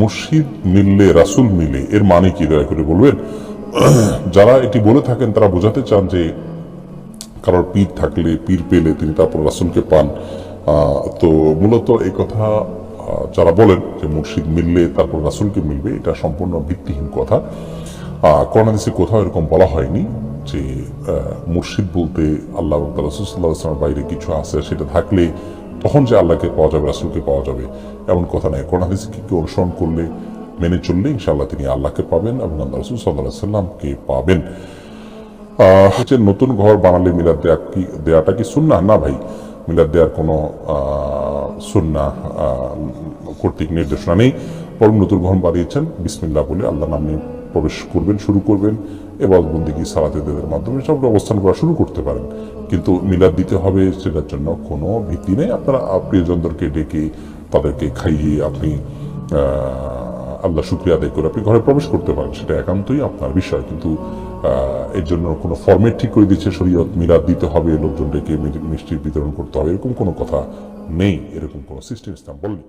মুর্শিদ মিললে, রাসুল মিলে, এর মানে কি? দয়া করে বলবেন। যারা এটি বলে থাকেন, তারা বোঝাতে চান যে কারোর পীর থাকলে, পীর পেলে তিনি তারপর রাসুলকে পান। তো মূলত এই কথা যারা বলেন যে মুর্শিদ মিললে, তারপর রাসুলকে মিলবে, এটা সম্পূর্ণ ভিত্তিহীন কথা। করোনাদেশে কোথাও এরকম বলা হয়নি যে মুর্শিদ বলতে আল্লাহ রাসুল সাল্লাহ আসলামের বাইরে কিছু আছে, সেটা থাকলে তখন যে আল্লাহকে পাওয়া যাবে, রাসুলকে পাওয়া যাবে, এমন কথা নয়। করোনাদেশে কি অনুসরণ করলে, মেনে চললে ইনশাআল্লাহ তিনি আল্লাহকে পাবেন এবং আল্লাহ রসুল সাল্লাহ সাল্লামকে পাবেন। হচ্ছে নতুন ঘর বানালে মিলাদ দেয়া কি, দেয়াটা কি সুন্না না ভাই, মিলাদ দেওয়ার কোনো সুন্না কর্তৃক নির্দেশনা নেই। বরং নতুন ঘর বানিয়েছেন। বিসমিল্লাহ বলে আল্লাহ নামে প্রবেশ করবেন, শুরু করবেন এবার বন্দিগি সালাতেদের মাধ্যমে সব অবস্থান করা শুরু করতে পারেন। কিন্তু মিলাদ দিতে হবে, সেটার জন্য কোনো ভিত্তি নেই। আপনারা প্রিয়জনদেরকে ডেকে তাদেরকে খাইয়ে আপনি আল্লাহ শুক্রিয়া আদায় করে আপনি ঘরে প্রবেশ করতে পারেন। সেটা একান্তই আপনার বিষয়। কিন্তু এর জন্য কোনো ফর্মেট ঠিক করে দিচ্ছে শরীয়ত, মিলাদ দিতে হবে, লোকজন ডেকে মিষ্টি বিতরণ করতে হবে, এরকম কোনো কথা নেই, এরকম কোনো সিস্টেম ইসলাম বলেনি।